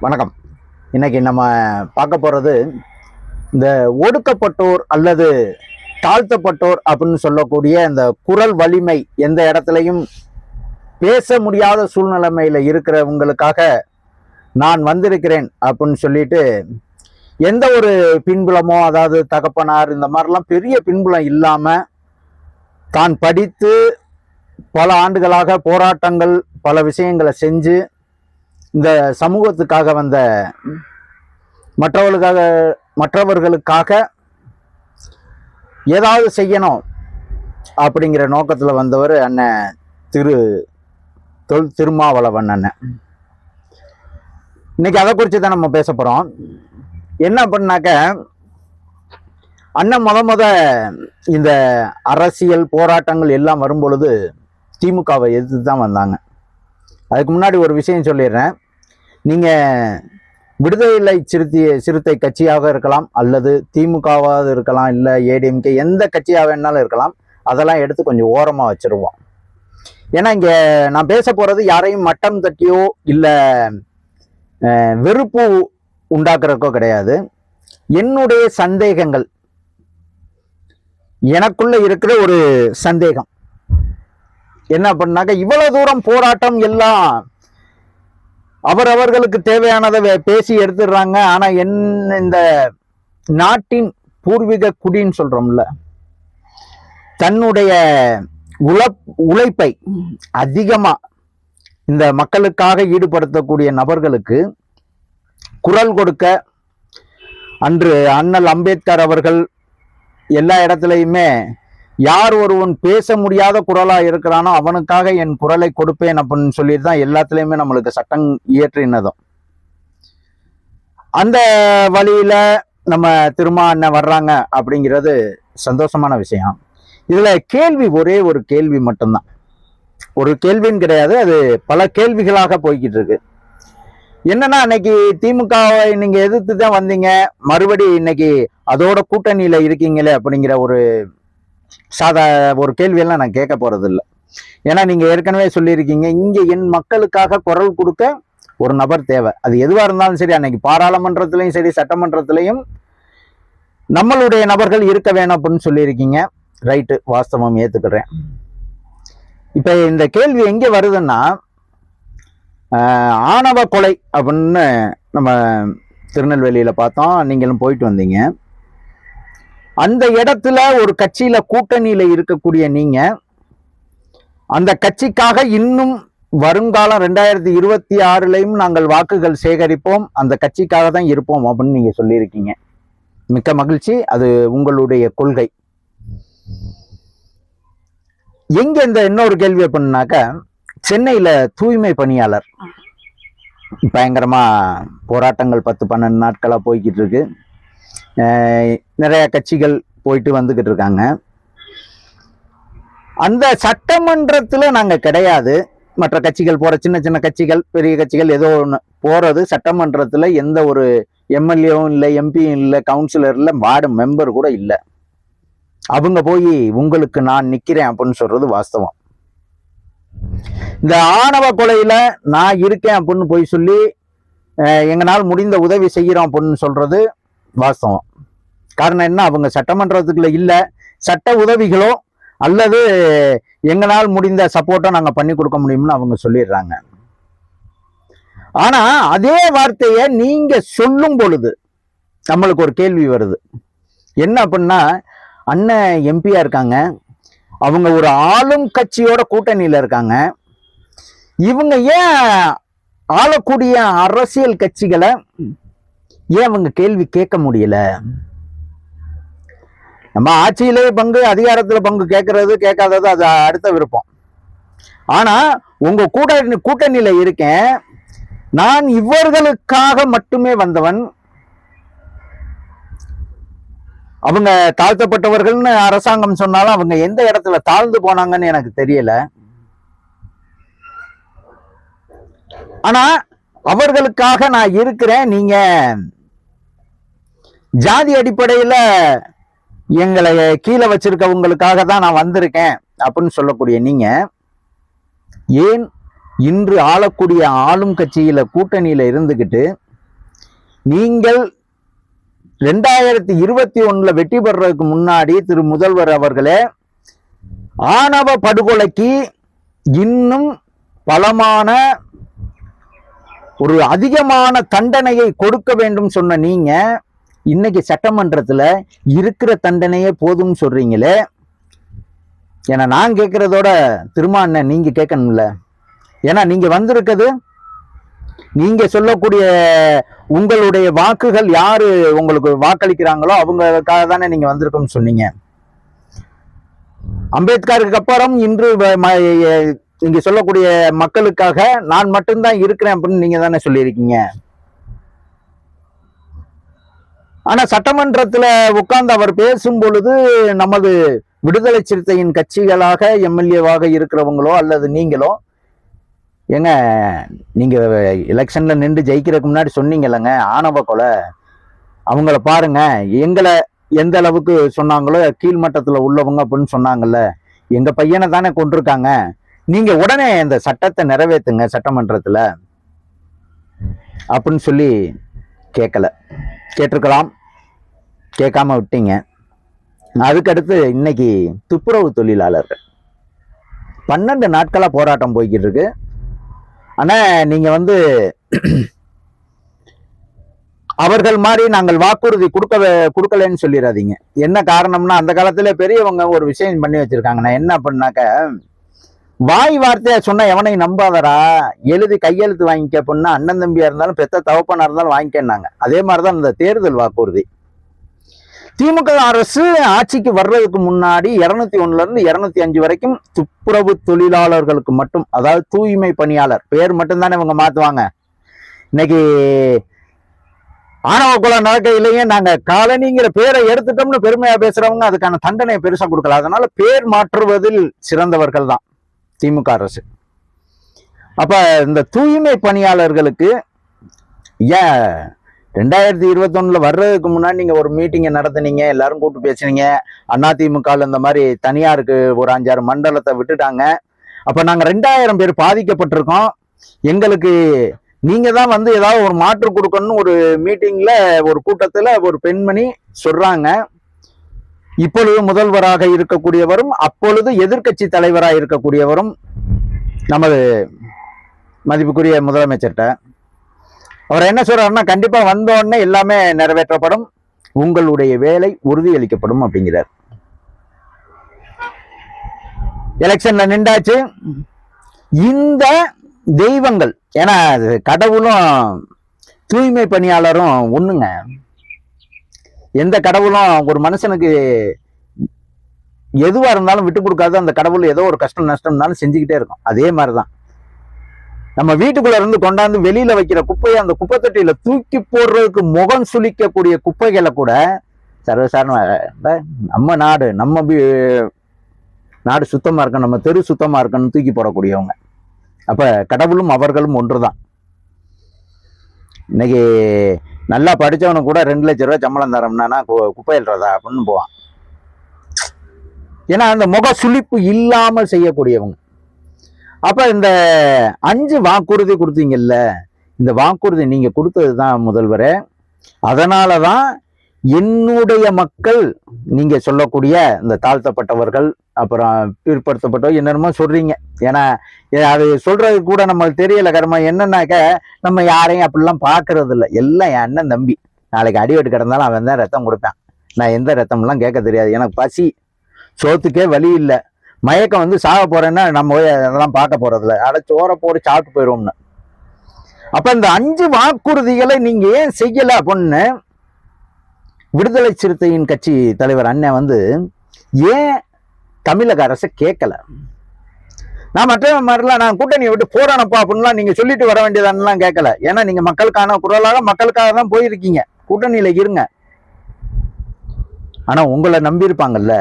வணக்கம். இன்னைக்கு நம்ம பார்க்க போறது இந்த ஒடுக்கப்பட்டோர் அல்லது தாழ்த்தப்பட்டோர் அப்படின்னு சொல்லக்கூடிய இந்த குரல் வலிமை எந்த இடத்துலையும் பேச முடியாத சூழ்நிலைமையில இருக்கிறவங்களுக்காக நான் வந்திருக்கிறேன் அப்படின்னு சொல்லிட்டு எந்த ஒரு பின்புலமோ அதாவது தகப்பனார் இந்த மாதிரிலாம் பெரிய பின்புலம் இல்லாம தான் படித்து பல ஆண்டுகளாக போராட்டங்கள் பல விஷயங்களை செஞ்சு இந்த சமூகத்துக்காக வந்த மற்றவர்களுக்காக மற்றவர்களுக்காக ஏதாவது செய்யணும் அப்படிங்கிற நோக்கத்தில் வந்தவர் அண்ணன் திரு தொல் திருமாவளவன் அண்ணன் இன்னைக்கு அதை குறித்து தான் நம்ம பேச போகிறோம் என்ன பண்ணாக்க அண்ணன் முத முத இந்த அரசியல் போராட்டங்கள் எல்லாம் வரும்பொழுது திமுகவை எதிர்த்து தான் வந்தாங்க. அதுக்கு முன்னாடி ஒரு விஷயம் சொல்லிடுறேன். நீங்கள் விடுதலை சிறுத்தை சிறுத்தை கட்சியாக இருக்கலாம் அல்லது திமுகவாக இருக்கலாம் இல்லை ஏடிஎம்கே எந்த கட்சியாக வேணாலும் இருக்கலாம். அதெல்லாம் எடுத்து கொஞ்சம் ஓரமாக வச்சுருவோம். ஏன்னா இங்கே நான் பேச போகிறது யாரையும் மட்டம் தட்டியோ இல்லை வெறுப்பு உண்டாக்குறதுக்கோ கிடையாது. என்னுடைய சந்தேகங்கள் எனக்குள்ள இருக்கிற ஒரு சந்தேகம். என்ன பண்ணாக்க இவ்வளவு தூரம் போராட்டம் எல்லாம் அவரவர்களுக்கு தேவையானதை பேசி எடுத்துடுறாங்க. ஆனா என் இந்த நாட்டின் பூர்வீக குடின்னு சொல்றோம்ல தன்னுடைய உழப் உழைப்பை அதிகமா இந்த மக்களுக்காக ஈடுபடுத்தக்கூடிய நபர்களுக்கு குரல் கொடுக்க அன்று அண்ணல் அம்பேத்கர் அவர்கள் எல்லா இடத்துலையுமே யார் ஒருவன் பேச முடியாத குரலா இருக்கிறானோ அவனுக்காக என் குரலை கொடுப்பேன் அப்படின்னு சொல்லிட்டு தான் எல்லாத்துலயுமே நம்மளுக்கு சட்டம் இயற்றினதும். அந்த வழியில நம்ம திருமா அண்ணன் வர்றாங்க அப்படிங்கிறது சந்தோஷமான விஷயம். இதுல கேள்வி ஒரே ஒரு கேள்வி மட்டும்தான். ஒரு கேள்வின்னு கிடையாது அது பல கேள்விகளாக போய்கிட்டு இருக்கு. என்னன்னா அன்னைக்கு திமுகவை நீங்க எதிர்த்து தான் வந்தீங்க. மறுபடி இன்னைக்கு அதோட கூட்டணியில இருக்கீங்களே அப்படிங்கிற ஒரு சாதா ஒரு கேள்வியெல்லாம் நான் கேட்க போகிறதில்ல ஏன்னா நீங்கள் ஏற்கனவே சொல்லியிருக்கீங்க இங்கே என் மக்களுக்காக குரல் கொடுக்க ஒரு நபர் தேவை. அது எதுவாக இருந்தாலும் சரி அன்னைக்கு பாராளுமன்றத்திலையும் சரி சட்டமன்றத்திலையும் நம்மளுடைய நபர்கள் இருக்க வேணும் அப்படின்னு சொல்லியிருக்கீங்க. ரைட்டு வாஸ்தவம் ஏற்றுக்கிறேன் இப்போ இந்த கேள்வி எங்கே வருதுன்னா ஆணவ கொலை அப்படின்னு நம்ம திருநெல்வேலியில் பார்த்தோம். நீங்களும் போயிட்டு வந்தீங்க. அந்த இடத்துல ஒரு கட்சியில கூட்டணியில இருக்கக்கூடிய நீங்க அந்த கட்சிக்காக இன்னும் வருங்காலம் ரெண்டாயிரத்தி இருபத்தி ஆறுலையும் நாங்கள் வாக்குகள் சேகரிப்போம் அந்த கட்சிக்காக தான் இருப்போம் அப்படின்னு நீங்க சொல்லியிருக்கீங்க. மிக்க மகிழ்ச்சி. அது உங்களுடைய கொள்கை. எங்க இந்த இன்னொரு கேள்வி அப்படின்னாக்க சென்னையில தூய்மை பணியாளர். பயங்கரமா போராட்டங்கள் பத்து பன்னெண்டு நாட்களா போய்கிட்டு இருக்கு. நிறைய கட்சிகள் போயிட்டு வந்துகிட்டு இருக்காங்க. அந்த சட்டமன்றத்தில் நாங்கள் கிடையாது. மற்ற கட்சிகள் போகிற சின்ன சின்ன கட்சிகள் பெரிய கட்சிகள் ஏதோ ஒன்று போகிறது சட்டமன்றத்தில் எந்த ஒரு எம்எல்ஏவும் இல்லை எம்பியும் இல்லை கவுன்சிலர் இல்லை வார்டு மெம்பர் கூட இல்லை. அவங்க போய் உங்களுக்கு நான் நிற்கிறேன் அப்படின்னு சொல்றது வாஸ்தவம். இந்த ஆணவ கொலையில நான் இருக்கேன் அப்படின்னு போய் சொல்லி எங்களால் முடிந்த உதவி செய்கிறோம் அப்படின்னு சொல்றது வாஸ்தவம். காரணம் என்ன? அவங்க சட்டமன்றத்துக்குள்ள இல்லை. சட்ட உதவிகளோ அல்லது எங்களால் முடிந்த சப்போர்ட்டோ நாங்கள் பண்ணி கொடுக்க முடியும்னு அவங்க சொல்லிடுறாங்க. ஆனா அதே வார்த்தையை நீங்க சொல்லும் பொழுது நம்மளுக்கு ஒரு கேள்வி வருது. என்ன அப்படின்னா அண்ணன் எம்பியா இருக்காங்க. அவங்க ஒரு ஆளும் கட்சியோட கூட்டணியில் இருக்காங்க. இவங்க ஏன் ஆளக்கூடிய அரசியல் கட்சிகளை ஏன் அவங்க கேள்வி கேட்க முடியல? நம்ம ஆட்சியிலே பங்கு அதிகாரத்தில் பங்கு கேட்கறது கேட்காதது அது அடுத்த விருப்பம். ஆனா உங்க கூட்டணி கூட்டணியில இருக்கேன். நான் இவர்களுக்காக மட்டுமே வந்தவன். அவங்க தாழ்த்தப்பட்டவர்கள்னு அரசாங்கம் சொன்னாலும் அவங்க எந்த இடத்துல தாழ்ந்து போனாங்கன்னு எனக்கு தெரியல. ஆனா அவர்களுக்காக நான் இருக்கிறேன். நீங்க ஜாதி அடிப்படையில எங்களை கீழே வச்சிருக்கவங்களுக்காக தான் நான் வந்திருக்கேன் அப்படின்னு சொல்லக்கூடிய நீங்க ஏன் இன்று ஆளக்கூடிய ஆளும் கட்சியில கூட்டணியில இருந்துகிட்டு நீங்கள் ரெண்டாயிரத்தி இருபத்தி ஒண்ணுல வெற்றி பெறதுக்கு முன்னாடி திரு முதல்வர் அவர்களே ஆணவ படுகொலைக்கு இன்னும் பலமான ஒரு அதிகமான தண்டனையை கொடுக்க வேண்டும் சொன்ன நீங்கள் இன்னைக்கு சட்டமன்றத்தில் இருக்கிற தண்டனையே போதும்னு சொல்றீங்களே? ஏன்னா நான் கேட்கறதோட திருமா அண்ணன் நீங்கள் கேட்கணும்ல. ஏன்னா நீங்கள் வந்திருக்கிறது நீங்கள் சொல்லக்கூடிய உங்களுடைய வாக்குகள் யார் உங்களுக்கு வாக்களிக்கிறாங்களோ அவங்களுக்காக தானே நீங்கள் வந்திருக்கோம்னு சொன்னீங்க. அம்பேத்கருக்கு அப்புறம் இன்று வ- சொல்லக்கூடிய மக்களுக்காக நான் மட்டும்தான் இருக்கிறேன் அப்படின்னு நீங்கள் தானே சொல்லியிருக்கீங்க. ஆனா சட்டமன்றத்துல உட்கார்ந்து அவர் பேசும் பொழுது நமது விடுதலை சிறுத்தையின் கட்சிகளாக எம்எல்ஏவாக இருக்கிறவங்களோ அல்லது நீங்களோ ஏங்க நீங்க எலெக்ஷன்ல நின்று ஜெயிக்கிறதுக்கு முன்னாடி சொன்னீங்கல்லங்க ஆணவ கொலை. அவங்கள பாருங்க எங்களை எந்த அளவுக்கு சொன்னாங்களோ கீழ்மட்டத்துல உள்ளவங்க அப்படின்னு சொன்னாங்கல்ல எங்க பையனை தானே கொண்டிருக்காங்க நீங்க உடனே இந்த சட்டத்தை நிறைவேத்துங்க சட்டமன்றத்துல. அப்படின்னு சொல்லி கேட்கல. கேட்டிருக்கலாம். கேட்காம விட்டீங்க. அதுக்கடுத்து இன்னைக்கு துப்புரவு தொழிலாளர்கள். பன்னெண்டு நாட்களாக போராட்டம் போய்கிட்டு இருக்கு ஆனால் நீங்கள் வந்து அவர்கள் மாதிரி நாங்கள் வாக்குறுதி கொடுக்க கொடுக்கலன்னு சொல்லிடாதீங்க என்ன காரணம்னா அந்த காலத்தில் பெரியவங்க ஒரு விஷயம் பண்ணி வச்சிருக்காங்க நான் என்ன பண்ணாக்க வாய் வார்த்தையா சொன்னா எவனையும் நம்பாதரா எழுதி கையெழுத்து வாங்கிக்க அப்படின்னா அண்ணன் தம்பியா இருந்தாலும் பெத்த தவப்பனா இருந்தாலும் வாங்கிக்கன்னாங்க. அதே மாதிரிதான் இந்த தேர்தல் வாக்குறுதி. திமுக அரசு ஆட்சிக்கு வர்றதுக்கு முன்னாடி இருநூத்தி ஒண்ணுல இருந்து இருநூத்தி அஞ்சு வரைக்கும் துப்புரவு தொழிலாளர்களுக்கு மட்டும் அதாவது தூய்மை பணியாளர் பேர் மட்டும்தானே இவங்க மாத்துவாங்க. இன்னைக்கு ஆணவ நடக்க நடக்கையிலேயே நாங்க காலனிங்கிற பேரை எடுத்துட்டோம்னு பெருமையா பேசுறவங்க அதுக்கான தண்டனையை பெருசா கொடுக்கல. அதனால பேர் மாற்றுவதில் சிறந்தவர்கள் தான் திமுக அரசு. அப்போ இந்த தூய்மை பணியாளர்களுக்கு ஏன் ரெண்டாயிரத்தி இருபத்தொன்னில் வர்றதுக்கு முன்னாடி நீங்கள் ஒரு மீட்டிங்கை நடத்துனீங்க எல்லாரும் கூப்பிட்டு பேசுனீங்க அண்ணா திமுகல இந்த மாதிரி தனியாருக்கு ஒரு அஞ்சாறு மண்டலத்தை விட்டுட்டாங்க. அப்போ நாங்கள் ரெண்டாயிரம் பேர் பாதிக்கப்பட்டிருக்கோம். எங்களுக்கு நீங்கள் தான் வந்து ஏதாவது ஒரு மாற்று கொடுக்கணும்னு ஒரு மீட்டிங்கில் ஒரு கூட்டத்தில் ஒரு பெண்மணி சொல்கிறாங்க இப்பொழுது முதல்வராக இருக்கக்கூடியவரும் அப்பொழுது எதிர்க்கட்சி தலைவராக இருக்கக்கூடியவரும் நமது மதிப்புக்குரிய முதலமைச்சர்கிட்ட. அவர் என்ன சொல்றாருன்னா கண்டிப்பா வந்த உடனே எல்லாமே நிறைவேற்றப்படும். உங்களுடைய வேலை உறுதியளிக்கப்படும் அப்படிங்கிறார். எலெக்ஷன்ல நின்றாச்சு. இந்த தெய்வங்கள் ஏன்னா கடவுளும் தூய்மை பணியாளரும் ஒண்ணுங்க. எந்த கடவுளும் ஒரு மனுஷனுக்கு எதுவாக இருந்தாலும் விட்டு கொடுக்காது. அந்த கடவுள் ஏதோ ஒரு கஷ்டம் நஷ்டம்னாலும் செஞ்சுக்கிட்டே இருக்கும். அதே மாதிரி தான் நம்ம வீட்டுக்குள்ள இருந்து கொண்டாந்து வெளியில வைக்கிற குப்பையை அந்த குப்பை தொட்டியில தூக்கி போடுறதுக்கு முகம் சுளிக்கக்கூடிய குப்பைகளை கூட சர்வசாரண நம்ம நாடு நம்ம வீ- நாடு சுத்தமா இருக்கணும் நம்ம தெரு சுத்தமா இருக்கணும்னு தூக்கி போடக்கூடியவங்க. அப்ப கடவுளும் அவர்களும் ஒன்றுதான். இன்னைக்கு நல்லா படிச்சவனுக்கு கூட ரெண்டு லட்ச ரூபா சம்பளம் தரோம்னா கு- அப்படின்னு போவான். ஏன்னா அந்த முக சுழிப்பு இல்லாமல் செய்யக்கூடியவங்க. அப்போ இந்த அஞ்சு வாக்குறுதி கொடுத்தீங்கல்ல இந்த வாக்குறுதி நீங்கள் கொடுத்தது தான் முதல்வரே. அதனால தான் என்னுடைய மக்கள் நீங்கள் சொல்லக்கூடிய இந்த தாழ்த்தப்பட்டவர்கள் அப்புறம் பிற்படுத்தப்பட்டோ என்னென்னமோ சொல்றீங்க. ஏன்னா அது சொல்றது கூட நம்மளுக்கு தெரியல கர்மா என்னன்னாக்க நம்ம யாரையும் அப்படிலாம் பார்க்கறது இல்லை எல்லாம் என் அண்ணன் தம்பி. நாளைக்கு அடிவெட்டு கிடந்தாலும் அவன் தான் ரத்தம் கொடுப்பேன். நான் எந்த ரத்தம்லாம் கேட்க தெரியாது. எனக்கு பசி சோத்துக்கே வழி இல்லை. மயக்கம் வந்து சாக போறேன்னா நம்ம போய் அதெல்லாம் பார்க்க போகிறதில்ல அட சோற போட்டு சாப்பிட்டு போயிடுவோம்னு அப்ப இந்த அஞ்சு வாக்குறுதிகளை நீங்க ஏன் செய்யல அப்படின்னு விடுதலை சிறுத்தையின் கட்சி தலைவர் அண்ணன் வந்து ஏன் தமிழக அரசு கேட்கல. நான் மற்ற மாதிரிலாம் நான் கூட்டணியை விட்டு போறானப்பா அப்படின்லாம் நீங்க சொல்லிட்டு வர வேண்டியதான்லாம் கேட்கல. ஏன்னா நீங்க மக்களுக்கான குரலாக மக்களுக்காக தான் போயிருக்கீங்க. கூட்டணியில இருங்க. ஆனா உங்களை நம்பி இருப்பாங்கல்ல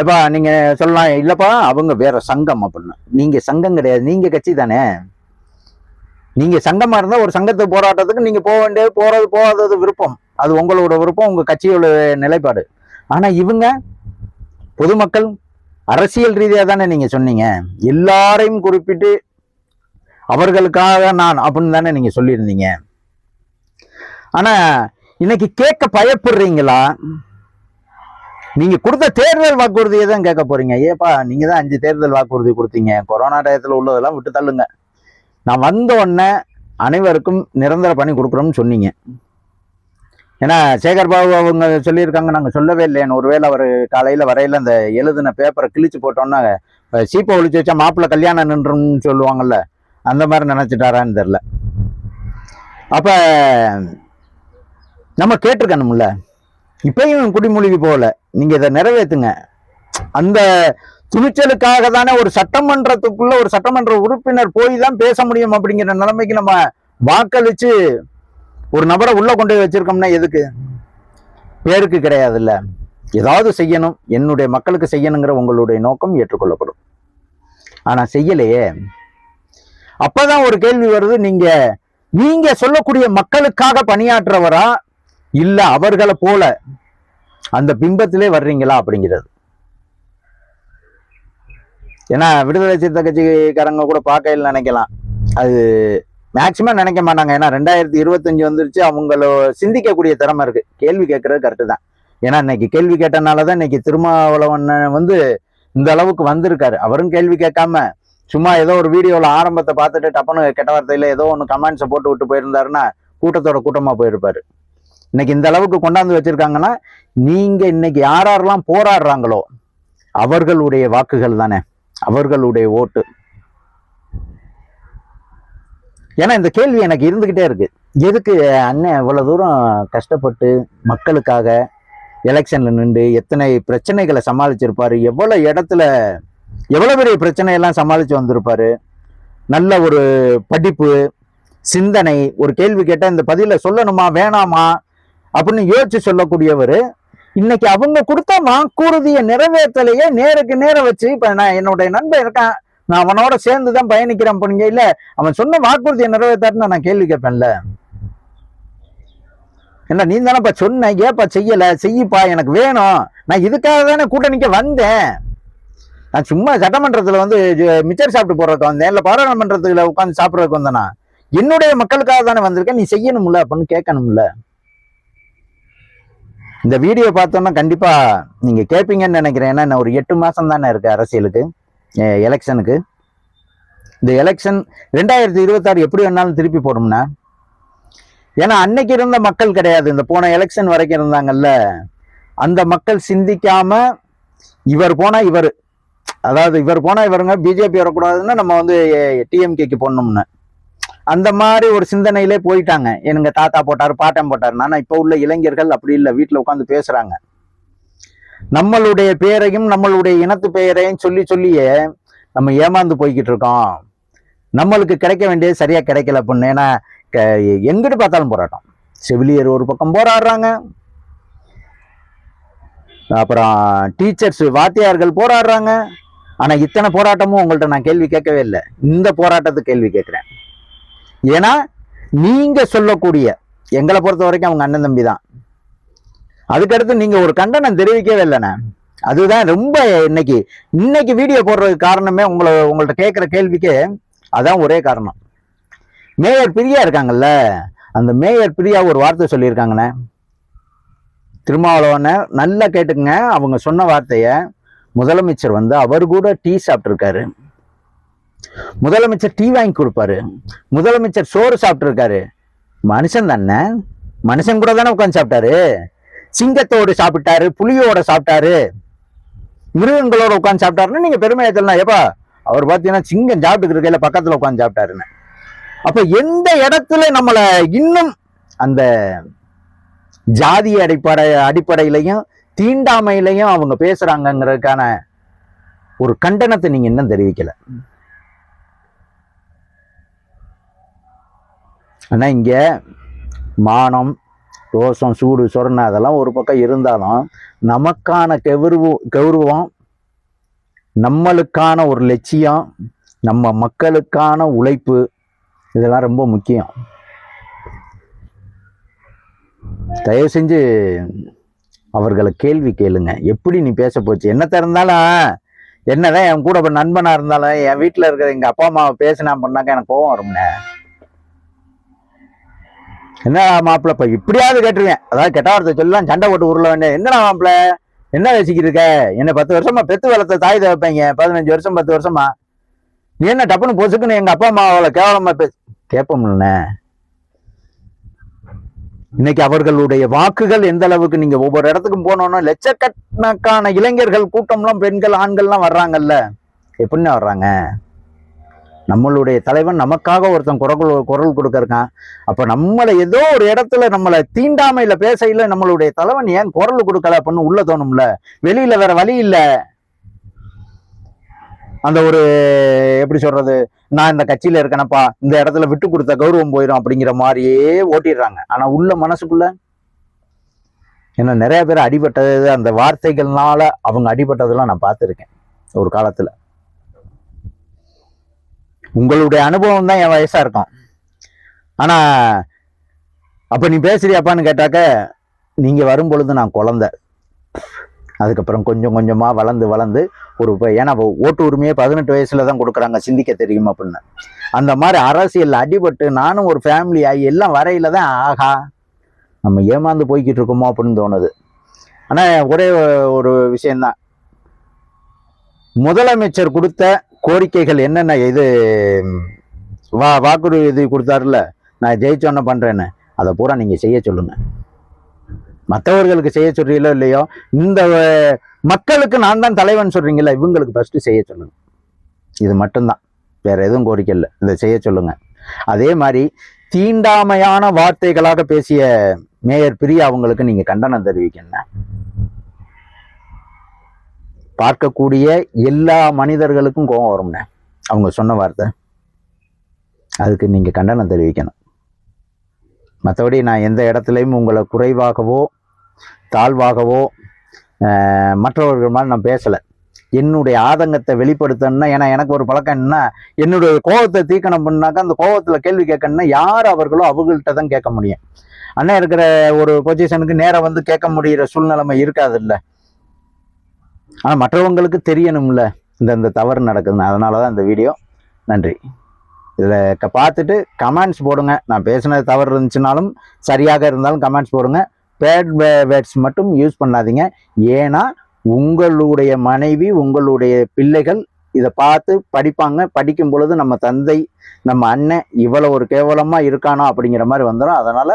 ஏப்பா நீங்க சொல்லலாம் இல்லப்பா அவங்க வேற சங்கம் அப்படின்னு. நீங்க சங்கம் கிடையாது. நீங்க கட்சி தானே. நீங்க சங்கமா இருந்தா ஒரு சங்கத்து போராட்டத்துக்கு நீங்க போக வேண்டியது போறது போகாதது விருப்பம். அது உங்களோட விருப்பம் உங்க கட்சியோட நிலைப்பாடு. ஆனா இவங்க பொதுமக்கள் அரசியல் ரீதியாக தானே நீங்கள் சொன்னீங்க. எல்லாரையும் குறிப்பிட்டு அவர்களுக்காக நான் அப்படின்னு தானே நீங்கள் சொல்லியிருந்தீங்க. ஆனால் இன்னைக்கு கேட்க பயப்படுறீங்களா? நீங்கள் கொடுத்த தேர்தல் வாக்குறுதியை தான் கேட்க போகிறீங்க ஏப்பா நீங்கள் தான் அஞ்சு தேர்தல் வாக்குறுதி கொடுத்தீங்க. கொரோனா டயத்தில் உள்ளதெல்லாம் விட்டு தள்ளுங்க. நான் வந்த உடனே அனைவருக்கும் நிரந்தர பணி கொடுக்குறோம்னு சொன்னீங்க. ஏன்னா சேகர் பாபு அவங்க சொல்லியிருக்காங்க நாங்கள் சொல்லவே இல்லைன்னு ஒருவேளை அவர் காலையில் வரையில அந்த எழுதின பேப்பரை கிழிச்சு போட்டோன்னா சீப்பை ஒழிச்சு வச்சா மாப்பிள்ளை கல்யாணம் நின்றுன்னு சொல்லுவாங்கல்ல அந்த மாதிரி நினச்சிட்டாரான்னு தெரில அப்போ நம்ம கேட்டிருக்கணும்ல. இப்பயும் குடிமொழிக்கு போகல. நீங்கள் இதை நிறைவேற்றுங்க அந்த துணிச்சலுக்காக தானே ஒரு சட்டமன்றத்துக்குள்ள ஒரு சட்டமன்ற உறுப்பினர் போய் தான் பேச முடியும் அப்படிங்கிற நிலைமைக்கு நம்ம வாக்களித்து ஒரு நபரை உள்ள கொண்டு போய் வச்சிருக்கோம்னா எதுக்கு? பேருக்கு கிடையாதுல்ல. ஏதாவது செய்யணும். என்னுடைய மக்களுக்கு செய்யணுங்கிற உங்களுடைய நோக்கம் ஏற்றுக்கொள்ளப்படும். ஆனா செய்யலையே. அப்பதான் ஒரு கேள்வி வருது. நீங்க நீங்க சொல்லக்கூடிய மக்களுக்காக பணியாற்றவரா இல்ல அவர்களை போல அந்த பிம்பத்திலே வர்றீங்களா அப்படிங்கிறது. ஏன்னா விடுதலை சிறுத்தை கட்சிக்காரங்க கூட பார்க்கையில் நினைக்கலாம். அது மேக்சிமம் நினைக்க மாட்டாங்க. ஏன்னா ரெண்டாயிரத்தி இருபத்தஞ்சு வந்துருச்சு. அவங்கள சிந்திக்கக்கூடிய திறமை இருக்கு. கேள்வி கேட்கறது கரெக்டு தான். ஏன்னா இன்னைக்கு கேள்வி கேட்டனால தான் இன்னைக்கு திருமாவளவன் வந்து இந்த அளவுக்கு வந்திருக்காரு. அவரும் கேள்வி கேட்காம சும்மா ஏதோ ஒரு வீடியோவில் ஆரம்பத்தை பார்த்துட்டு டப்புன்னு கெட்ட வார்த்தையில ஏதோ ஒன்று கமெண்ட்ஸை போட்டு விட்டு போயிருந்தாருன்னா கூட்டத்தோட கூட்டமாக போயிருப்பாரு. இன்னைக்கு இந்த அளவுக்கு கொண்டாந்து வச்சிருக்காங்கன்னா நீங்க இன்னைக்கு யார் யாரெல்லாம் போராடுறாங்களோ அவர்களுடைய வாக்குகள் தானே. அவர்களுடைய ஓட்டு. ஏன்னா இந்த கேள்வி எனக்கு இருந்துகிட்டே இருக்கு. எதுக்கு அண்ணன் இவ்வளவு தூரம் கஷ்டப்பட்டு மக்களுக்காக எலெக்ஷன்ல நின்று எத்தனை பிரச்சனைகளை சமாளிச்சிருப்பாரு? எவ்வளவு இடத்துல எவ்வளவு பெரிய பிரச்சனையெல்லாம் சமாளிச்சு வந்திருப்பாரு? நல்ல ஒரு படிப்பு சிந்தனை ஒரு கேள்வி கேட்டால் இந்த பதில சொல்லணுமா வேணாமா? அப்படின்னு யோசிச்சு சொல்லக்கூடியவர் இன்னைக்கு அவங்க கொடுத்த வாக்குறுதியை நிறைவேற்றலையே நேருக்கு நேரம் வச்சு இப்ப நான் என்னுடைய நண்பன் இருக்கான். நான் அவனோட சேர்ந்து தான் பயணிக்கிறேன் பொண்ணுங்க. இல்ல அவன் சொன்ன வாக்குறுதியை நிறைவேற்றாருன்னு நான் கேள்வி கேட்பேன்ல. என்ன நீ தானப்பா சொன்ன ஏப்பா செய்யல செய்யப்பா எனக்கு வேணும். நான் இதுக்காக தானே கூட்டணிக்க வந்தேன். நான் சும்மா சட்டமன்றத்தில் வந்து மிச்சர் சாப்பிட்டு போறதுக்கு வந்தேன். இல்லை பாராளுமன்றத்தில் உட்காந்து சாப்பிட்றதுக்கு வந்தேனா. என்னுடைய மக்களுக்காக தானே வந்திருக்கேன். நீ செய்யணும்ல அப்படின்னு கேட்கணும்ல. இந்த வீடியோ பார்த்தோன்னா கண்டிப்பாக நீங்கள் கேட்பீங்கன்னு நினைக்கிறேன். ஏன்னா ஒரு எட்டு மாதம் தானே இருக்கு அரசியலுக்கு. எலெக்ஷனுக்கு இந்த எலெக்ஷன் ரெண்டாயிரத்தி இருபத்தாறு எப்படி வேணாலும் திருப்பி போடும்னா ஏன்னா அன்னைக்கு இருந்த மக்கள் கிடையாது. இந்த போன எலெக்ஷன் வரைக்கும் இருந்தாங்கல்ல அந்த மக்கள் சிந்திக்காம இவர் போனால் இவர். அதாவது இவர் போனால் இவருங்க பிஜேபி வரக்கூடாதுன்னா நம்ம வந்து டிஎம்கேக்கு போடணும்னு. அந்த மாதிரி ஒரு சிந்தனையிலே போயிட்டாங்க. எனக்கு தாத்தா போட்டார் பாட்டன் போட்டார். ஆனால் இப்போ உள்ள இளைஞர்கள் அப்படி இல்லை வீட்டில் உட்காந்து பேசுகிறாங்க நம்மளுடைய பெயரையும் நம்மளுடைய இனத்து பெயரையும் சொல்லி சொல்லியே நம்ம ஏமாந்து போய்கிட்டு இருக்கோம். நம்மளுக்கு கிடைக்க வேண்டியது சரியா கிடைக்கல அப்படின்னு ஏன்னா எங்கிட்டு பார்த்தாலும் போராட்டம். செவிலியர் ஒரு பக்கம் போராடுறாங்க. அப்புறம் டீச்சர்ஸ் வாத்தியார்கள் போராடுறாங்க. ஆனா இத்தனை போராட்டமும் உங்கள்ட்ட நான் கேள்வி கேட்கவே இல்லை. இந்த போராட்டத்துக்கு கேள்வி கேட்கிறேன். ஏன்னா நீங்க சொல்லக்கூடிய எங்களை பொறுத்த வரைக்கும் அவங்க அண்ணன் தம்பி தான். அதுக்கடுத்து நீங்கள் ஒரு கண்டனம் தெரிவிக்கவே இல்லைண்ணே. அதுதான் ரொம்ப இன்னைக்கு இன்னைக்கு வீடியோ போடுறதுக்கு காரணமே உங்களை உங்கள்ட்ட கேட்குற கேள்விக்கு அதான் ஒரே காரணம். மேயர் பிரியா இருக்காங்கல்ல அந்த மேயர் பிரியா ஒரு வார்த்தை சொல்லியிருக்காங்கண்ணே. திருமாவளவனை நல்லா கேட்டுக்குங்க அவங்க சொன்ன வார்த்தையை முதலமைச்சர் வந்து அவர் கூட டீ சாப்பிட்ருக்காரு முதலமைச்சர் டீ வாங்கி கொடுப்பாரு. முதலமைச்சர் சோறு சாப்பிட்ருக்காரு மனுஷன் தானே மனுஷன் கூட தானே உட்காந்து சாப்பிட்டாரு? சிங்கத்தோடு சாப்பிட்டாரு புலியோட சாப்பிட்டாரு. மிருகங்களோட உட்காந்து சாப்பிட்டாருன்னு நீங்க பெருமையை சொல்லலாம். ஏப்பா அவர் பார்த்தீங்கன்னா சிங்கம் சாப்பிட்டு இருக்கையில பக்கத்துல உட்காந்து சாப்பிட்டாருன்னு. அப்ப எந்த இடத்துல நம்மள இன்னும் அந்த ஜாதி அடிப்படை அடிப்படையிலையும் தீண்டாமையிலையும் அவங்க பேசுறாங்கிறதுக்கான ஒரு கண்டனத்தை நீங்க இன்னும் தெரிவிக்கல. ஆனா இங்க மானம் ரோசம் சூடு சொரணை அதெல்லாம் ஒரு பக்கம் இருந்தாலும் நமக்கான கௌரவ கௌரவம் நம்மளுக்கான ஒரு லட்சியம் நம்ம மக்களுக்கான உழைப்பு இதெல்லாம் ரொம்ப முக்கியம். தயவு செஞ்சு அவர்களை கேள்வி கேளுங்க. எப்படி நீ பேச போச்சு? என்னத்த இருந்தாலும் என்னதான் என் கூட இப்ப நண்பனா இருந்தாலும் என் வீட்டில் இருக்கிற எங்க அப்பா அம்மாவை பேசினா பண்ணாக்க எனக்கு கோவம் வரும்னே என்ன மாப்பிள்ள இப்போ இப்படியாவது கேட்டிருக்கேன். அதாவது கெட்ட வார்த்தை சொல்லலாம் சண்டை போட்டு உருள வேண்டிய என்னடா மாப்பிள்ள என்ன வச்சுக்கிட்டு இருக்க? என்ன பத்து வருஷமா பெத்து வளர்த்த தாய் வைப்பீங்க பதினஞ்சு வருஷம் பத்து வருஷமா? நீ என்ன டப்புன்னு பொசுக்குன்னு எங்க அப்பா அம்மா அவளை கேவலமா பே கேட்போம்ல இன்னைக்கு அவர்களுடைய வாக்குகள் எந்த அளவுக்கு நீங்க ஒவ்வொரு இடத்துக்கும் போனோம்னா லட்சக்கணக்கான இளைஞர்கள் கூட்டம்லாம் பெண்கள் ஆண்கள்லாம் வர்றாங்கல்ல. எப்படின்னா வர்றாங்க? நம்மளுடைய தலைவன் நமக்காக ஒருத்தன் குரல் குரல் கொடுக்கறான் அப்போ அப்ப நம்மளை ஏதோ ஒரு இடத்துல நம்மளை தீண்டாமையில பேசையில் நம்மளுடைய தலைவன் ஏன் குரல் கொடுக்கல அப்படின்னு உள்ள தோணும்ல? வெளியில வேற வழி இல்லை. அந்த ஒரு எப்படி சொல்றது? நான் இந்த கட்சியில இருக்கேனப்பா இந்த இடத்துல விட்டு கொடுத்த கௌரவம் போயிடும் அப்படிங்கிற மாதிரியே ஓட்டிடுறாங்க. ஆனா உள்ள மனசுக்குள்ள ஏன்னா நிறைய பேர் அடிபட்டது அந்த வார்த்தைகள்னால அவங்க அடிபட்டதெல்லாம் நான் பார்த்துருக்கேன். ஒரு காலத்துல. உங்களுடைய அனுபவம் தான் என் வயசாக இருக்கும். ஆனால் அப்போ நீ பேசுறியாப்பான்னு கேட்டாக்க நீங்கள் வரும் பொழுது நான் குழந்த. அதுக்கப்புறம் கொஞ்சம் கொஞ்சமாக வளர்ந்து வளர்ந்து ஒரு இப்போ ஏன்னா ஓட்டு உரிமையே பதினெட்டு வயசில் தான் கொடுக்குறாங்க சிந்திக்க தெரியும் அப்படின்னு. அந்த மாதிரி அரசியலில் அடிபட்டு நானும் ஒரு ஃபேமிலி ஆகி எல்லாம் வரையில தான் ஆகா நம்ம ஏமாந்து போய்கிட்டு இருக்கோமோ அப்படின்னு தோணுது. ஆனால் ஒரே ஒரு விஷயந்தான் முதலமைச்சர் கொடுத்த கோரிக்கைகள் என்னென்ன? இது வா வாக்குறுதி கொடுத்தாருல நான் ஜெயிச்சோன்ன பண்ணுறேன்னு அதை பூரா நீங்க செய்ய சொல்லுங்க. மற்றவர்களுக்கு செய்ய சொல்றீங்களோ இல்லையோ இந்த மக்களுக்கு நான் தான் தலைவன் சொல்றீங்களா இவங்களுக்கு ஃபஸ்ட்டு செய்ய சொல்லுங்க. இது மட்டும்தான். வேற எதுவும் கோரிக்கை இல்லை. இதை செய்ய சொல்லுங்க. அதே மாதிரி தீண்டாமையான வார்த்தைகளாக பேசிய மேயர் பிரியா அவங்களுக்கு நீங்க கண்டனம் தெரிவிக்கணும் பார்க்கக்கூடிய எல்லா மனிதர்களுக்கும் கோபம் வரும்ண்ணே. அவங்க சொன்ன வார்த்தை. அதுக்கு நீங்கள் கண்டனம் தெரிவிக்கணும். மற்றபடி நான் எந்த இடத்துலையும் உங்களை குறைவாகவோ தாழ்வாகவோ மற்றவர்கள் மாதிரி நான் பேசலை. என்னுடைய ஆதங்கத்தை வெளிப்படுத்தணும்னா ஏன்னா எனக்கு ஒரு பழக்கம் என்ன என்னுடைய கோபத்தை தீக்கணம் பண்ணாக்கா அந்த கோபத்தில் கேள்வி கேட்கணும்னா யார் அவர்களோ அவங்கள்ட்ட தான் கேட்க முடியும். அண்ணன் இருக்கிற ஒரு பொசிஷனுக்கு நேராக வந்து கேட்க முடியிற சூழ்நிலைமை இருக்காது இல்லை ஆனால் மற்றவங்களுக்கு தெரியணும்ல இந்த இந்த தவறு நடக்குதுன்னு. அதனால தான் இந்த வீடியோ. நன்றி. இதில் க பார்த்துட்டு கமெண்ட்ஸ் போடுங்க. நான் பேசுனது தவறு இருந்துச்சுனாலும் சரியாக இருந்தாலும் கமெண்ட்ஸ் போடுங்க. பேட் வேர்ட்ஸ் மட்டும் யூஸ் பண்ணாதீங்க. ஏன்னா உங்களுடைய மனைவி உங்களுடைய பிள்ளைகள் இதை பார்த்து படிப்பாங்க. படிக்கும் பொழுது நம்ம தந்தை நம்ம அண்ணன் இவ்வளோ ஒரு கேவலமாக இருக்கானோ அப்படிங்கிற மாதிரி வந்துடும் அதனால்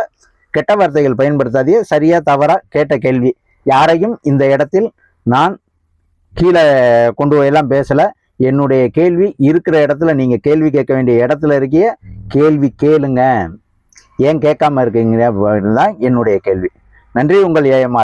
கெட்ட வார்த்தைகள் பயன்படுத்தாதே சரியாக தவறாக கேட்ட கேள்வி. யாரையும் இந்த இடத்தில் நான் கீழே கொண்டு போயெல்லாம் பேசலை. என்னுடைய கேள்வி இருக்கிற இடத்துல நீங்கள் கேள்வி கேட்க வேண்டிய இடத்துல இருக்கிய கேள்வி கேளுங்க. ஏன் கேட்காம இருக்கீங்க? தான் என்னுடைய கேள்வி. நன்றி உங்கள் ஏஎம்ஆர்